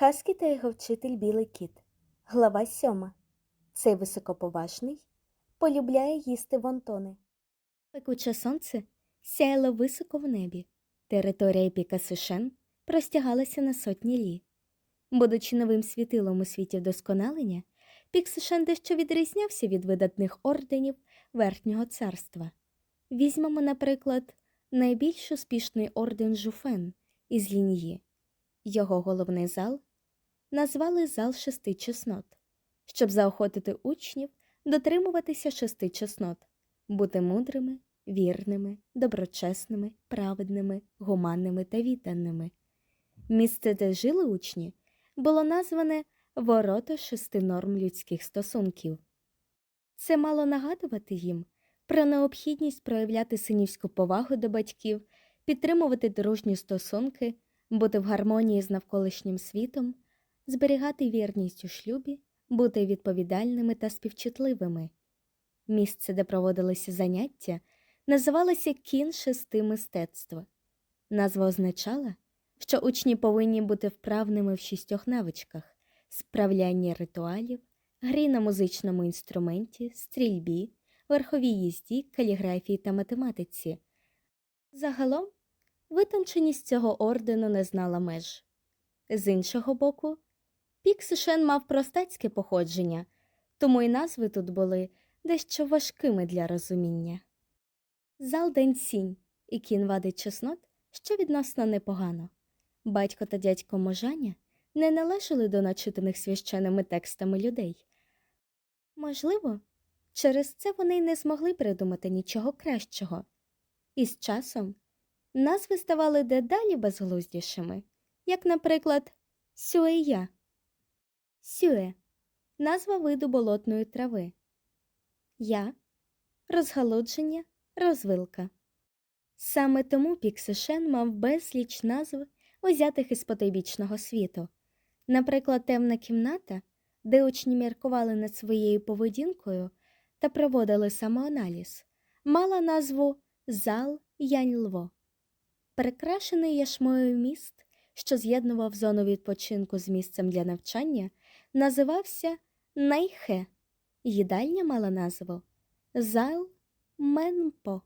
Хаскі та його вчитель Білий кіт. Глава сьома. Цей високоповажний полюбляє їсти вонтони. Пекуче сонце сяяло високо в небі. Територія Пікасишен простягалася на сотні лі. Будучи новим світилом у світі вдосконалення, Піксишен дещо відрізнявся від видатних орденів Верхнього царства. Візьмемо, наприклад, найбільш успішний орден Жуфен із лінії. Його головний зал назвали зал шести чеснот, щоб заохотити учнів дотримуватися шести чеснот, бути мудрими, вірними, доброчесними, праведними, гуманними та відданими. Місце, де жили учні, було назване Ворота шести норм людських стосунків. Це мало нагадувати їм про необхідність проявляти синівську повагу до батьків, підтримувати дружні стосунки, бути в гармонії з навколишнім світом, зберігати вірність у шлюбі, бути відповідальними та співчутливими. Місце, де проводилися заняття, називалося кін шести мистецтва. Назва означала, що учні повинні бути вправними в шістьох навичках справляння ритуалів, грі на музичному інструменті, стрільбі, верховій їзді, каліграфії та математиці. Загалом, витонченість цього ордену не знала меж. З іншого боку, Піксишен мав простацьке походження, тому й назви тут були дещо важкими для розуміння. Зал Денсінь і кін вадить чеснот, що відносно непогано. Батько та дядько Можаня не належали до начитаних священними текстами людей. Можливо, через це вони й не змогли придумати нічого кращого. І з часом назви ставали дедалі безглуздішими, як, наприклад, Сюея. Сюе назва виду болотної трави. Я розгалудження, розвилка. Саме тому Піксишен мав безліч назв, узятих із потойбічного світу. Наприклад, темна кімната, де учні міркували над своєю поведінкою та проводили самоаналіз, мала назву Зал Яньлво. Прикрашений яшмою міст, що з'єднував зону відпочинку з місцем для навчання, називався Найхе. Їдальня мала назву Зал Менпо,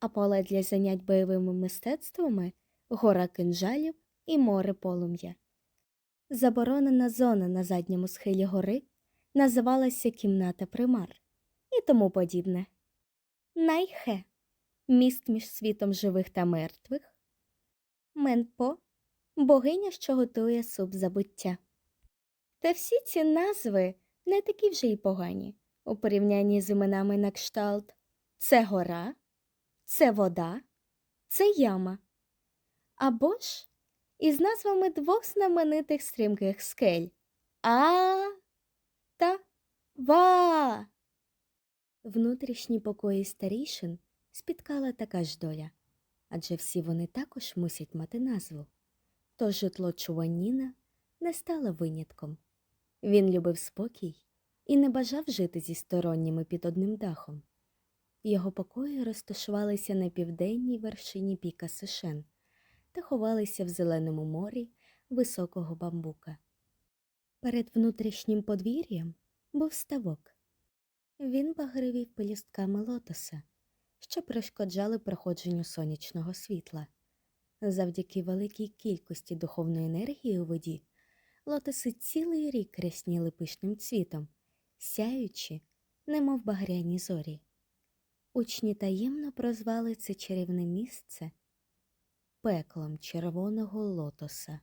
а поле для занять бойовими мистецтвами гора кинжалів і море полум'я. Заборонена зона на задньому схилі гори називалася кімната примар і тому подібне. Найхе міст між світом живих та мертвих. Менпо богиня, що готує суп забуття. Та всі ці назви не такі вже й погані у порівнянні з іменами на кшталт це гора, це вода, це яма. Або ж із назвами двох знаменитих стрімких скель А та Ва. Внутрішні покої старішин спіткала така ж доля, адже всі вони також мусять мати назву. Тож житло Чуваніна не стало винятком. Він любив спокій і не бажав жити зі сторонніми під одним дахом. Його покої розташувалися на південній вершині піка Сишен та ховалися в зеленому морі високого бамбука. Перед внутрішнім подвір'ям був ставок. Він багривів пелюстками лотоса, що перешкоджали проходженню сонячного світла. Завдяки великій кількості духовної енергії у воді лотоси цілий рік рясніли пишним цвітом, сяючи, немов багряні зорі. Учні таємно прозвали це чарівне місце пеклом червоного лотоса.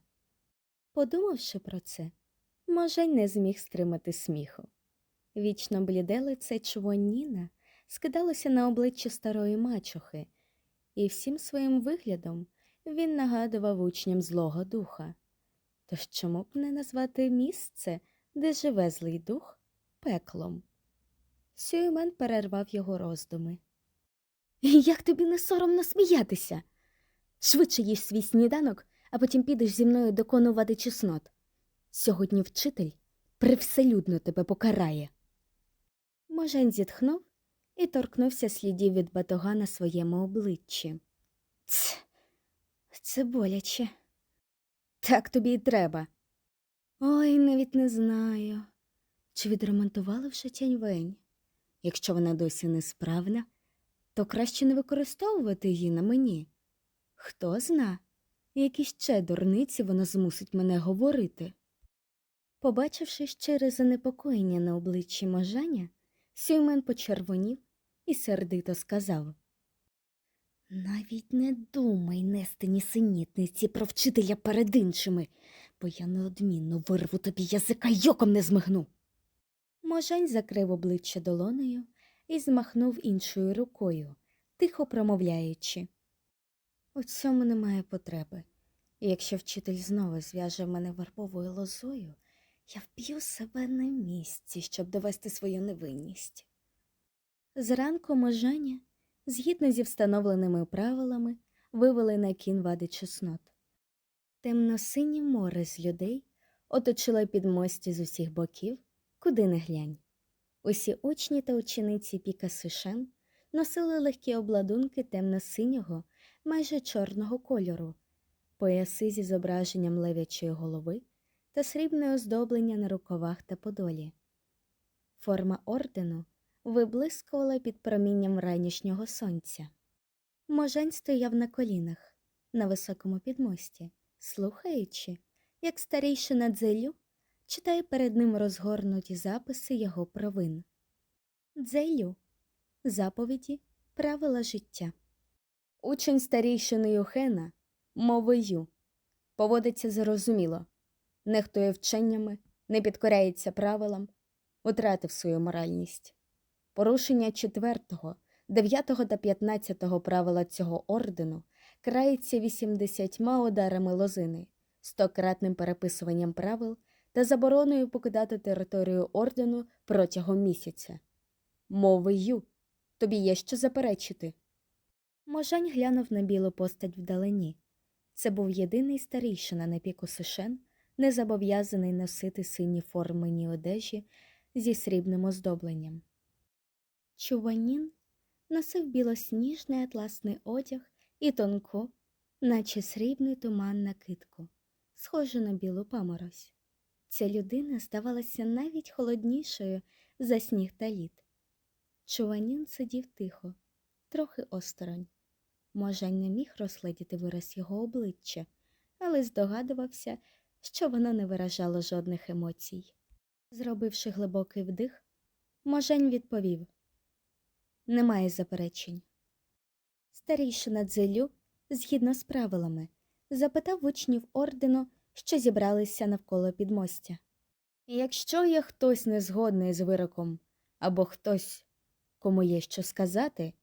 Подумавши про це, Можень не зміг стримати сміху. Вічно бліде лице Чвоніна скидалося на обличчя старої мачухи, і всім своїм виглядом він нагадував учням злого духа. Тож чому б не назвати місце, де живе злий дух, пеклом? Сюймен перервав його роздуми. Як тобі не соромно сміятися? Швидше їж свій сніданок, а потім підеш зі мною доконувати чеснот. Сьогодні вчитель привселюдно тебе покарає. Можень зітхнув і торкнувся слідів від батога на своєму обличчі. Ц, це боляче. Так тобі й треба. Ой, навіть не знаю, чи відремонтували вже тяньвень. Якщо вона досі несправна, то краще не використовувати її на мені. Хто зна, які ще дурниці вона змусить мене говорити. Побачивши щире занепокоєння на обличчі можаня, Сюймен почервонів і сердито сказав Навіть не думай нести нісенітниці про вчителя перед іншими, бо я неодмінно вирву тобі язика й оком не змигну. Можань закрив обличчя долонею і змахнув іншою рукою, тихо промовляючи. У цьому немає потреби. І якщо вчитель знову зв'яже мене вербовою лозою, я вб'ю себе на місці, щоб довести свою невинність. Зранку можання, згідно зі встановленими правилами, вивели на кін вади чеснот. Темно-синє море з людей оточило підмості з усіх боків, куди не глянь. Усі учні та учениці Піка Сишен носили легкі обладунки темно-синього, майже чорного кольору, пояси зі зображенням левячої голови та срібне оздоблення на рукавах та подолі. Форма ордену виблискувала під промінням ранішнього сонця. Можень стояв на колінах на високому підмості, слухаючи, як старійшина дзелю читає перед ним розгорнуті записи його провин. Дзелю заповіді, правила життя. Учень старійшини Юхена, мови Ю, поводиться зрозуміло, нехтує вченнями, не підкоряється правилам, втратив свою моральність. Порушення четвертого, дев'ятого та п'ятнадцятого правила цього ордену крається вісімдесятьма ударами лозини, стократним переписуванням правил та забороною покидати територію ордену протягом місяця. Мови тобі є що заперечити. Можань глянув на білу постать вдалині. Це був єдиний старійшина на піку Сишен, не зобов'язаний носити сині формені одежі зі срібним оздобленням. Чуванін носив білосніжний атласний одяг і тонку, наче срібний туман накидку, схожу на білу паморозь. Ця людина здавалася навіть холоднішою за сніг та лід. Чуванін сидів тихо, трохи осторонь. Можань не міг розгледіти вираз його обличчя, але здогадувався, що воно не виражало жодних емоцій. Зробивши глибокий вдих, Можень відповів Немає заперечень. Старійшина Дзелю, згідно з правилами, запитав учнів ордену, що зібралися навколо підмостя. Якщо є хтось незгодний з вироком, або хтось, кому є що сказати,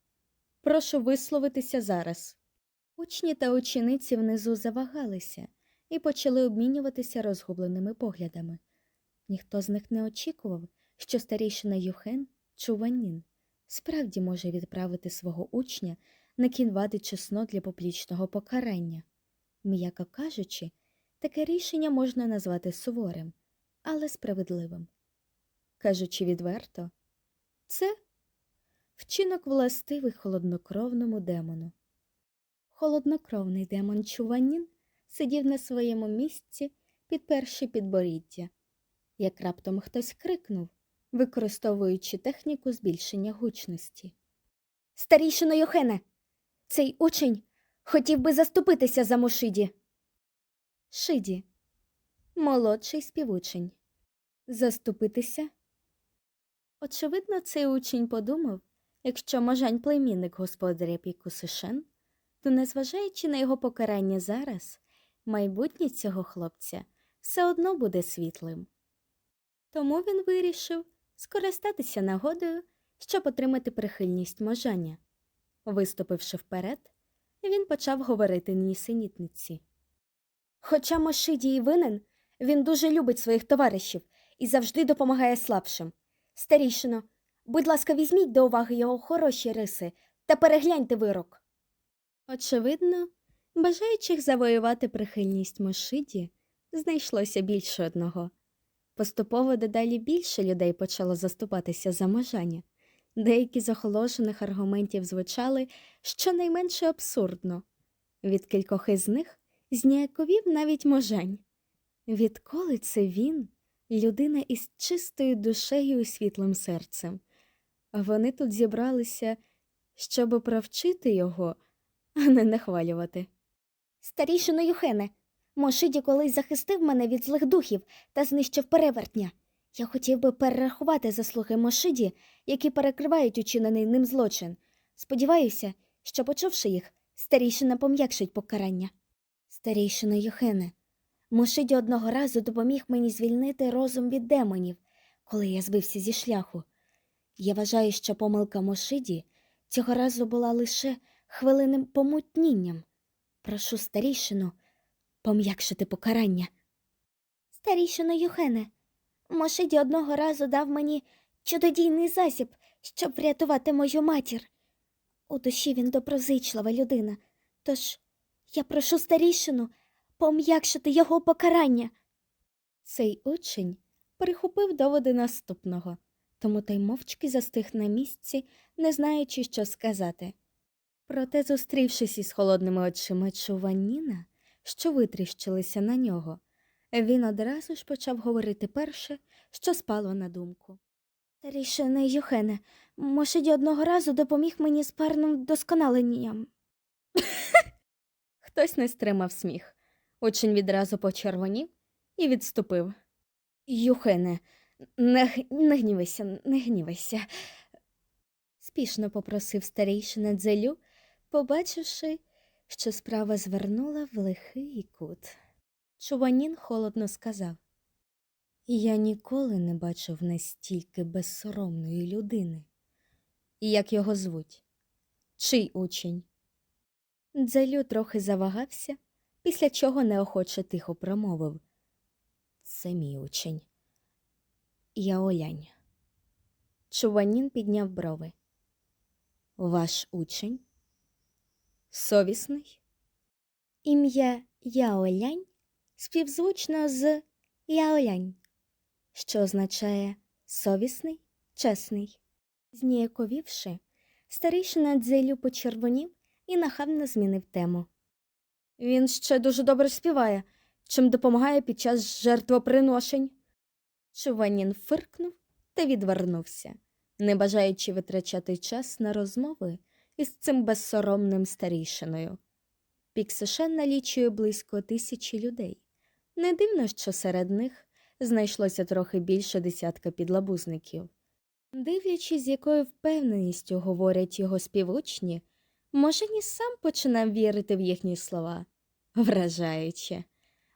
прошу висловитися зараз. Учні та учениці внизу завагалися і почали обмінюватися розгубленими поглядами. Ніхто з них не очікував, що старійшина Юхен Чуванін справді може відправити свого учня на кінвади чесно для публічного покарання. М'яко кажучи, таке рішення можна назвати суворим, але справедливим. Кажучи відверто, це вчинок властивий холоднокровному демону. Холоднокровний демон Чуванін сидів на своєму місці, підперши підборіддя, як раптом хтось крикнув, використовуючи техніку збільшення гучності. Старійшино Йохене, цей учень хотів би заступитися за Мошиді. Шиді, молодший співучень. Заступитися? Очевидно, цей учень подумав, якщо можань племінник господаря Піку Сишен, то, незважаючи на його покарання зараз, майбутнє цього хлопця все одно буде світлим. Тому він вирішив скористатися нагодою, щоб отримати прихильність можання. Виступивши вперед, він почав говорити нісенітниці. Хоча Мошиді і винен, він дуже любить своїх товаришів і завжди допомагає слабшим. Старішино, будь ласка, візьміть до уваги його хороші риси та перегляньте вирок. Очевидно, бажаючих завоювати прихильність Мошиді знайшлося більше одного. Поступово дедалі більше людей почало заступатися за можання. Деякі з охолошених аргументів звучали щонайменше абсурдно. Від кількох із них зніяковів навіть можань. Відколи це він, людина із чистою душею і світлим серцем, вони тут зібралися, щоб провчити його, а не нахвалювати. Старішино Юхене, Мошиді колись захистив мене від злих духів та знищив перевертня. Я хотів би перерахувати заслуги Мошиді, які перекривають учинений ним злочин. Сподіваюся, що, почувши їх, старійшина пом'якшить покарання. Старійшина Юхене, Мошиді одного разу допоміг мені звільнити розум від демонів, коли я збився зі шляху. Я вважаю, що помилка Мошиді цього разу була лише хвилинним помутнінням. Прошу старійшину пом'якшити покарання. Старійшино Юхене, Мошиді одного разу дав мені чудодійний засіб, щоб врятувати мою матір. У душі він доброзичлива людина, тож я прошу старішину пом'якшити його покарання. Цей учень прихопив доводи наступного, тому той мовчки застиг на місці, не знаючи, що сказати. Проте, зустрівшись із холодними очима Чуваніна, що витріщилися на нього, він одразу ж почав говорити перше, що спало на думку. Старішине Юхене, Мошиді одного разу допоміг мені з парним вдосконаленням. Хтось не стримав сміх. Учень відразу почервонів і відступив. Юхене, не, не гнівайся, не гнівайся. Спішно попросив старійшина дзелю, побачивши, що справа звернула в лихий кут. Чуванін холодно сказав Я ніколи не бачив настільки безсоромної людини. І як його звуть? Чий учень? Дзелю трохи завагався, після чого неохоче тихо промовив. Це мій учень. Я Олянь. Чуванін підняв брови. Ваш учень? Совісний? Ім'я Яолянь співзвучно з Яолянь, що означає совісний, чесний. Зніяковівши, старийшина дзелю почервонів і нахабно змінив тему. Він ще дуже добре співає, чим допомагає під час жертвоприношень. Чуванін фиркнув та відвернувся, не бажаючи витрачати час на розмови із цим безсоромним старішиною. Піксишен налічує близько тисячі людей. Не дивно, що серед них знайшлося трохи більше десятка підлабузників. Дивлячись, з якою впевненістю говорять його співучні, Можені сам починав вірити в їхні слова. Вражаюче.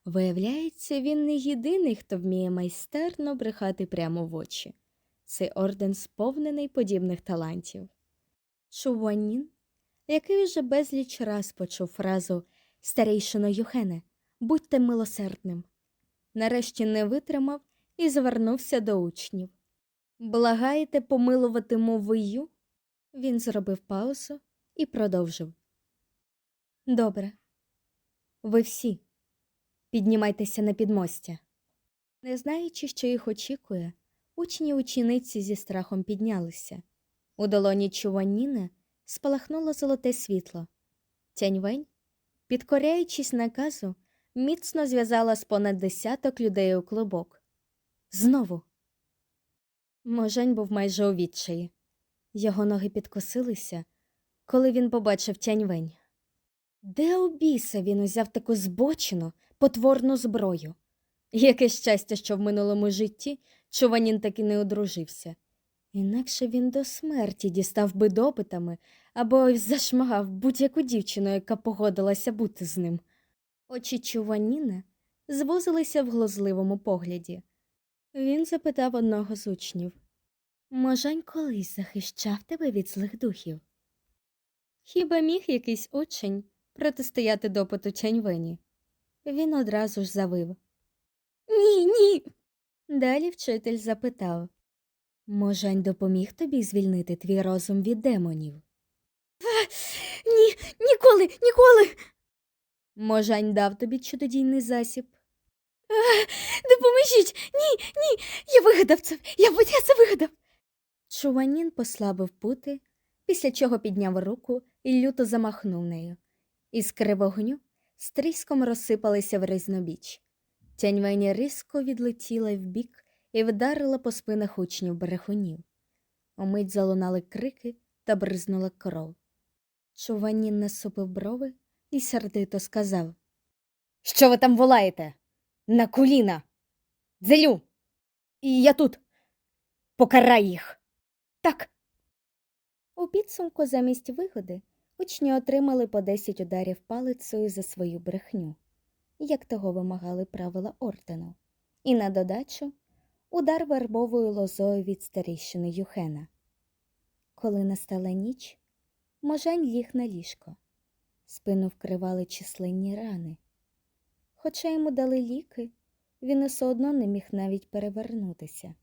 Виявляється, він не єдиний, хто вміє майстерно брехати прямо в очі. Цей орден сповнений подібних талантів. Чуванін, який уже безліч раз почув фразу Старейшино Юхене, будьте милосердним, нарешті не витримав і звернувся до учнів. Благаєте помилувати мовою? Він зробив паузу і продовжив. Добре. Ви всі піднімайтеся на підмостя. Не знаючи, що їх очікує, учні учениці зі страхом піднялися. У долоні Чуваніна спалахнуло золоте світло. Тяньвень, підкоряючись наказу, міцно зв'язала з понад десяток людей у клубок. Знову. Можень був майже у відчаї. Його ноги підкосилися, коли він побачив тяньвень. Де у біса він узяв таку збочену, потворну зброю? Яке щастя, що в минулому житті Чуванін таки не одружився. Інакше він до смерті дістав би допитами або зашмагав будь-яку дівчину, яка погодилася бути з ним. Очі Чуваніна звузилися в глузливому погляді. Він запитав одного з учнів Можань колись захищав тебе від злих духів? Хіба міг якийсь учень протистояти допиту Тяньвені? Він одразу ж завив. Ні, ні. Далі вчитель запитав Можань допоміг тобі звільнити твій розум від демонів? Ні, ніколи, ніколи. Можань дав тобі чудодійний засіб. Допоможіть! Ні, ні, я вигадав це, я, це вигадав. Чуванін послабив пути, після чого підняв руку і люто замахнув нею. Іскри вогню з тріском розсипалися в різнобіч. Тяньвені різко відлетіла вбік і вдарила по спинах учнів берегунів. Умить залунали крики та бризнула кров. Чуванін насупив брови і сердито сказав Що ви там волаєте? На коліна. Дзелю. І я тут. Покарай їх. Так. У підсумку замість вигоди учні отримали по 10 ударів палицею за свою брехню, як того вимагали правила ордену, і на додачу удар вербовою лозою від старіщини Юхена. Коли настала ніч, Можань ліг на ліжко. Спину вкривали численні рани. Хоча йому дали ліки, він усе одно не міг навіть перевернутися.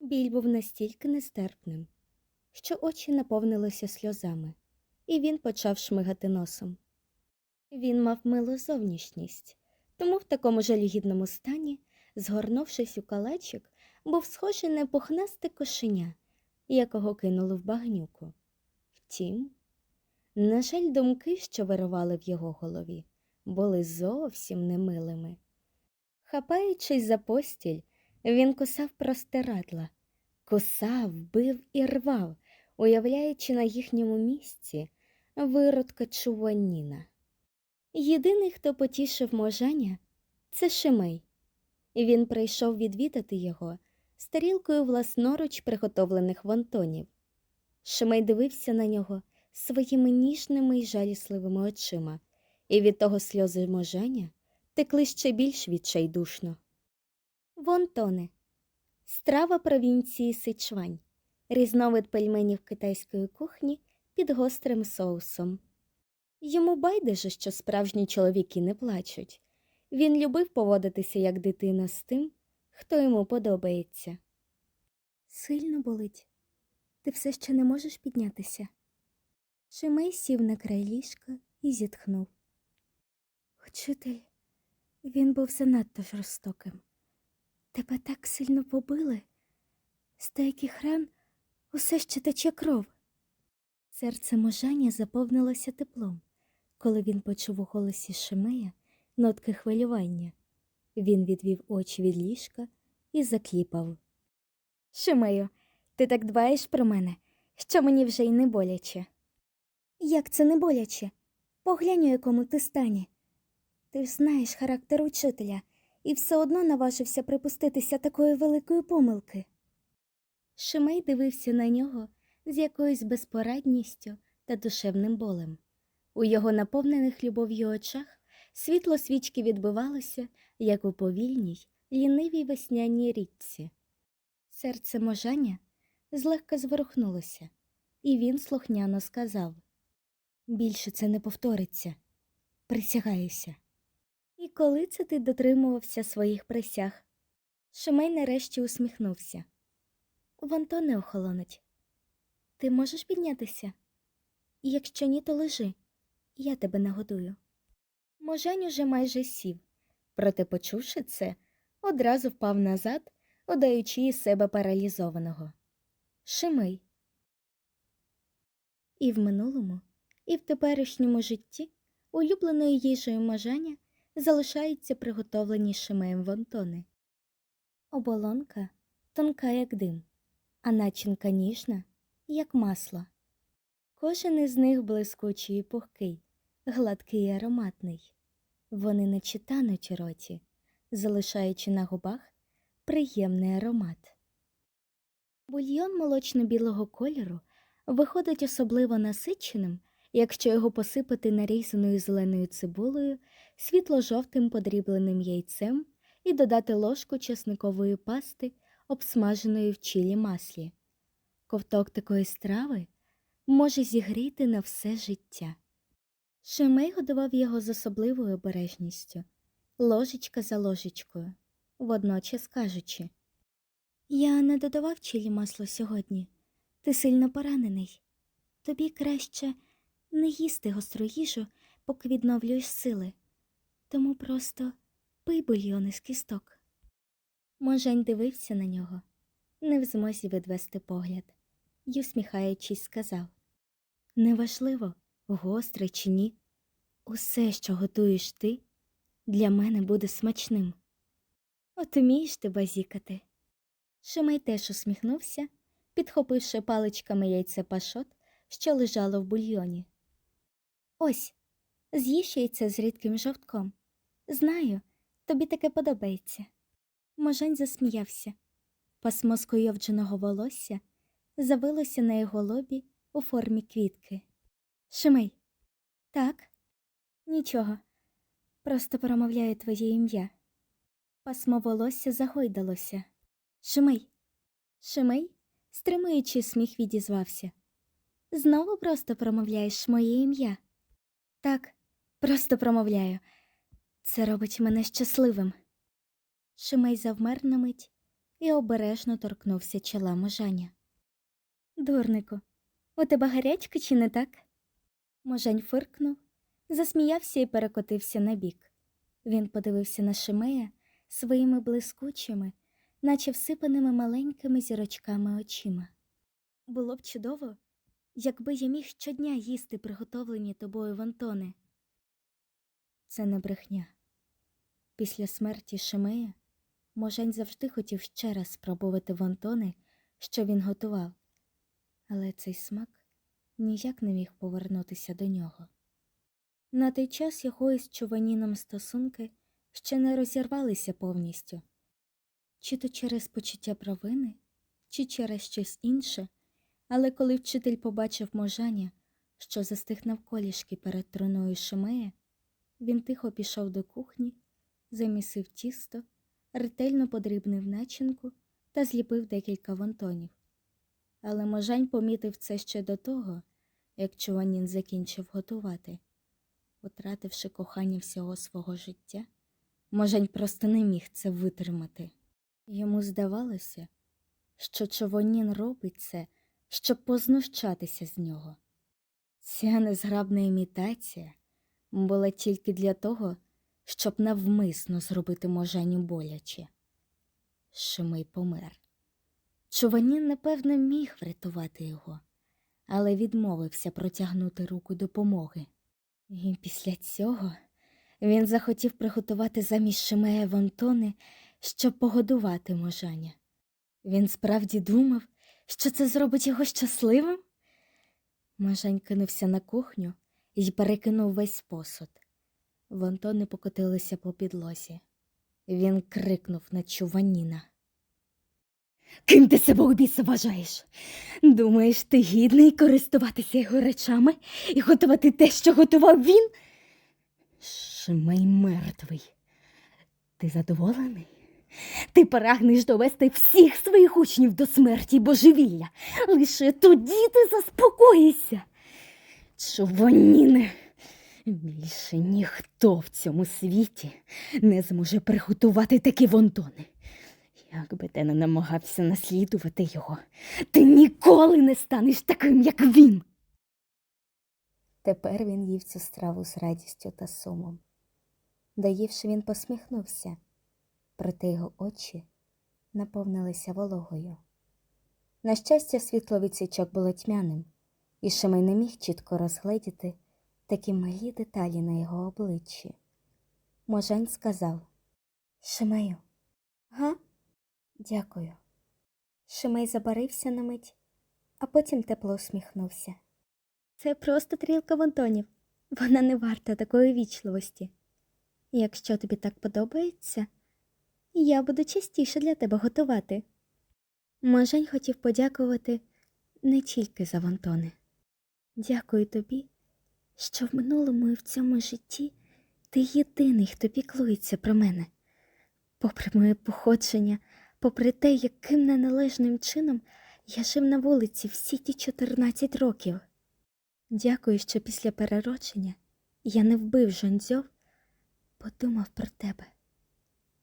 Біль був настільки нестерпним, що очі наповнилися сльозами, і він почав шмигати носом. Він мав милу зовнішність, тому в такому жалюгідному стані, згорнувшись у калачик, був схожий на пухнасте кошеня, якого кинули в багнюку. Втім, на жаль, думки, що вирували в його голові, були зовсім немилими. Хапаючись за постіль, він кусав простирадла, кусав, бив і рвав, уявляючи на їхньому місці виродка чуваніна. Єдиний, хто потішив можання, це Шимей. Він прийшов відвідати його з тарілкою власноруч приготовлених вонтонів. Шимей дивився на нього своїми ніжними й жалісливими очима, і від того сльози можання текли ще більш відчайдушно. Вонтони страва провінції Сичвань, різновид пельменів китайської кухні під гострим соусом. Йому байдуже, що справжні чоловіки не плачуть. Він любив поводитися як дитина з тим, хто йому подобається. Сильно болить. Ти все ще не можеш піднятися. Шимей сів на край ліжка і зітхнув. Учитель, він був занадто жорстоким. Тебе так сильно побили. З деяких ран усе ще тече кров. Серце можання заповнилося теплом, коли він почув у голосі Шимея нотки хвилювання. Він відвів очі від ліжка і закліпав. Шимею, ти так дбаєш про мене, що мені вже й не боляче. Як це не боляче? Поглянь, у якому ти стані. Ти ж знаєш характер учителя і все одно наважився припуститися такої великої помилки. Шимей дивився на нього з якоюсь безпорадністю та душевним болем. У його наповнених любов'ю очах світло свічки відбивалося, як у повільній, лінивій весняній річці. Серце можання злегка зворухнулося, і він слухняно сказав Більше це не повториться. Присягаюся. І коли це ти дотримувався своїх присяг? Шимей нарешті усміхнувся. Вонто не охолонуть. Ти можеш піднятися? Якщо ні, то лежи, я тебе нагодую. Можень уже майже сів, проте, почувши це, одразу впав назад, удаючи із себе паралізованого. Шимей. І в минулому, і в теперішньому житті улюбленою їжею можання залишаються приготовлені шимеєм вонтони. Оболонка тонка, як дим, а начинка ніжна, як масло. Кожен із них блискучий і пухкий, гладкий і ароматний. Вони не читануть у роті, залишаючи на губах приємний аромат. Бульйон молочно-білого кольору виходить особливо насиченим, якщо його посипати нарізаною зеленою цибулею, світло-жовтим подрібленим яйцем і додати ложку чесникової пасти, обсмаженої в чилі маслі. Ковток такої страви може зігріти на все життя. Шемей годував його з особливою обережністю, ложечка за ложечкою, водночас кажучи Я не додавав чилі масло сьогодні. Ти сильно поранений. Тобі краще не їсти гостру їжу, поки відновлюєш сили. Тому просто пий бульйон із кісток. Можень дивився на нього, не в змозі відвести погляд, і, усміхаючись, сказав Неважливо, гостре чи ні, усе, що готуєш ти, для мене буде смачним. От умієш ти базікати. Шимай теж усміхнувся, підхопивши паличками яйце пашот, що лежало в бульйоні. Ось, з'їж яйце з рідким жовтком. Знаю, тобі таке подобається. Можань засміявся. Пасмо скойовдженого волосся завилося на його лобі у формі квітки. Шимей. Так? Нічого. Просто промовляю твоє ім'я. Пасмо волосся загойдалося. Шимей. Шимей, стримуючи сміх, відізвався. Знову просто промовляєш моє ім'я. Так, просто промовляю. Це робить мене щасливим. Шимей завмер на мить і обережно торкнувся чола можаня. Дурнику, у тебе гарячка чи не так? Можань фиркнув, засміявся і перекотився на бік. Він подивився на Шимея своїми блискучими, наче всипаними маленькими зірочками очима. Було б чудово, якби я міг щодня їсти приготовлені тобою вонтони. Це не брехня. Після смерті Шимея Можень завжди хотів ще раз спробувати вонтони, що він готував, але цей смак ніяк не міг повернутися до нього. На той час його із Чуваніном стосунки ще не розірвалися повністю, чи то через почуття провини, чи через щось інше, але коли вчитель побачив можаня, що застиг навколішки перед троною Шимея, він тихо пішов до кухні, замісив тісто, ретельно подрібнив начинку та зліпив декілька вонтонів. Але можань помітив це ще до того, як Чуванін закінчив готувати. Утративши кохання всього свого життя, Можень просто не міг це витримати. Йому здавалося, що Чуванін робить це, щоб познущатися з нього. Ця незграбна імітація була тільки для того, щоб навмисно зробити можаню боляче. Шимей помер. Чуванін, напевно, міг врятувати його, але відмовився протягнути руку допомоги. І після цього він захотів приготувати замість Шимея вонтони, щоб погодувати можаня. Він справді думав, що це зробить його щасливим. Можань кинувся на кухню і перекинув весь посуд. Вонтони покотилися по підлозі. Він крикнув на Чуваніна. Ким ти себе у біса вважаєш? Думаєш, ти гідний користуватися його речами і готувати те, що готував він? Шимей мертвий. Ти задоволений? Ти прагнеш довести всіх своїх учнів до смерті божевілля. Лише тоді ти заспокоїшся. Чуваніне, більше ніхто в цьому світі не зможе приготувати такі вонтони. Як би ти не намагався наслідувати його, ти ніколи не станеш таким, як він. Тепер він їв цю страву з радістю та сумом. Доївши, він посміхнувся, проте його очі наповнилися вологою. На щастя, світло від свічок було тьмяним, і Шимей не міг чітко розгледіти такі малі деталі на його обличчі. Можань сказав Шимею, га? Дякую. Шимей забарився на мить, а потім тепло усміхнувся. Це просто трілка вонтонів. Вона не варта такої вічливості. Якщо тобі так подобається, я буду частіше для тебе готувати. Можень хотів подякувати не тільки за вонтони. Дякую тобі, що в минулому і в цьому житті ти єдиний, хто піклується про мене. Попри моє походження, попри те, яким неналежним чином я жив на вулиці всі ті 14 років. Дякую, що після переродження я не вбив Жонзьов, подумав про тебе.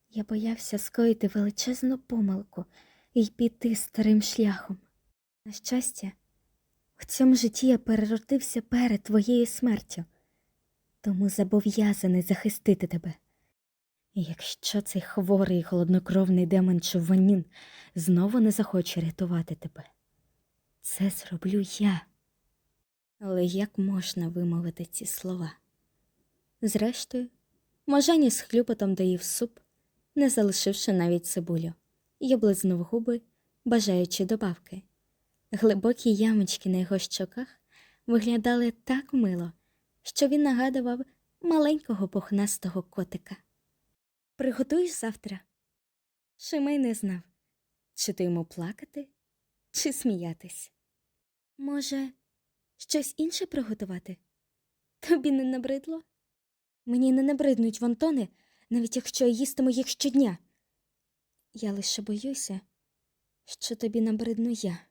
Я боявся скоїти величезну помилку і піти старим шляхом. На щастя, в цьому житті я переродився перед твоєю смертю, тому зобов'язаний захистити тебе. Якщо цей хворий холоднокровний демон Чуванін знову не захоче рятувати тебе, це зроблю я. Але як можна вимовити ці слова? Зрештою, Можані з хлюпотом доїв суп не залишивши навіть цибулю, і облизнув губи, бажаючи добавки. Глибокі ямочки на його щоках виглядали так мило, що він нагадував маленького пухнастого котика. Приготуєш завтра? Шимей не знав, чи то йому плакати, чи сміятись. Може, щось інше приготувати? Тобі не набридло? Мені не набриднуть вонтони, навіть якщо я їстиму їх щодня. Я лише боюся, що тобі набридну я.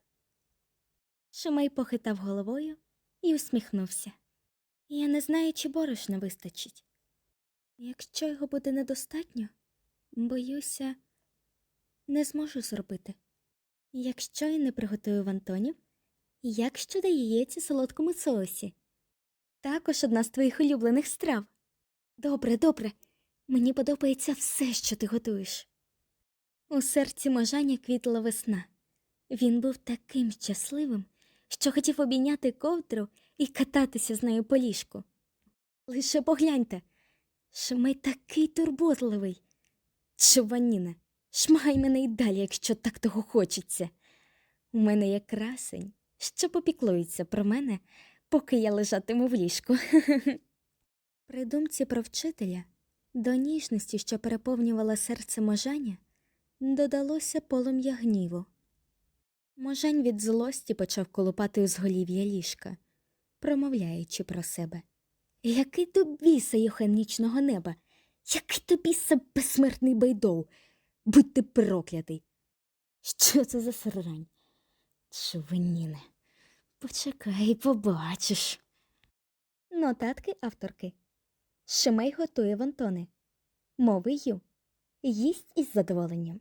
Шимей похитав головою і усміхнувся. Я не знаю, чи борошна вистачить. Якщо його буде недостатньо, боюся, не зможу зробити. Якщо я не приготую вантонів, як щодо яєць солодкому соусі? Також одна з твоїх улюблених страв. Добре, добре. Мені подобається все, що ти готуєш. У серці можання квітла весна. Він був таким щасливим, що хотів обійняти ковдру і кататися з нею по ліжку. Лише погляньте, Шмай такий турботливий. Чуваніна, шмагай мене й далі, якщо так того хочеться. У мене є красень, що попіклується про мене, поки я лежатиму в ліжку. При думці про вчителя, до ніжності, що переповнювала серце можаня, додалося полум'я гніву. Можань від злості почав колупати узголів'я ліжка, промовляючи про себе. Який то біса, Йохан нічного неба, який то біса безсмертний байдоу, будь ти проклятий. Що це за срань? Чувеніне, почекай, побачиш. Нотатки авторки. Шимей готує вантони. Мови ю. Їсть із задоволенням.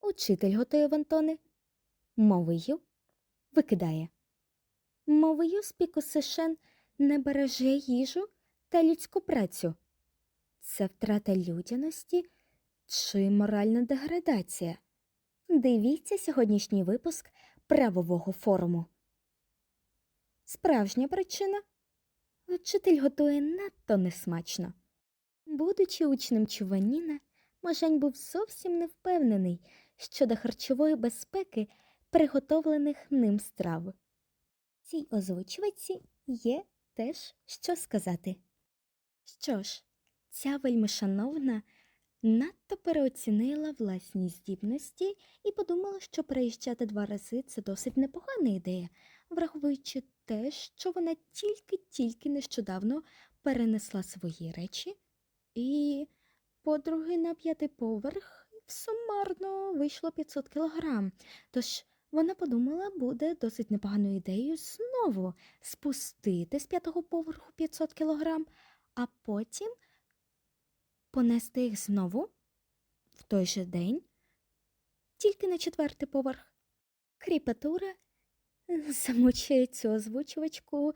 Учитель готує вантони. Ю. Викидає. Мови ю спіку сишен не береже їжу та людську працю. Це втрата людяності чи моральна деградація. Дивіться сьогоднішній випуск правового форуму. Справжня причина вчитель готує надто несмачно. Будучи учнем Чуваніна, Можень був зовсім не впевнений щодо харчової безпеки приготовлених ним страв. Цій озвучувачці є теж що сказати. Що ж, ця вельми шановна надто переоцінила власні здібності і подумала, що переїжджати два рази це досить непогана ідея, враховуючи те, що вона тільки-тільки нещодавно перенесла свої речі, і подруги на п'ятий поверх сумарно вийшло 500 кілограм. Тож вона подумала, буде досить непоганою ідеєю знову спустити з п'ятого поверху 500 кілограм, а потім понести їх знову в той же день, тільки на четвертий поверх. Кріпатура замучує цю озвучувачку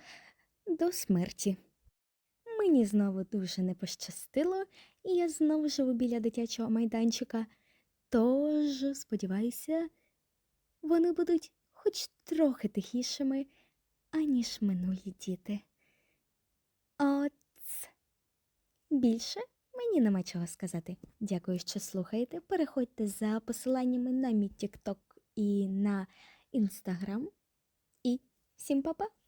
до смерті. Мені знову дуже не пощастило, і я знову живу біля дитячого майданчика. Тож, сподіваюся, вони будуть хоч трохи тихішими, аніж минулі діти. От більше мені нема чого сказати. Дякую, що слухаєте. Переходьте за посиланнями на мій TikTok і на Instagram. І всім па-па!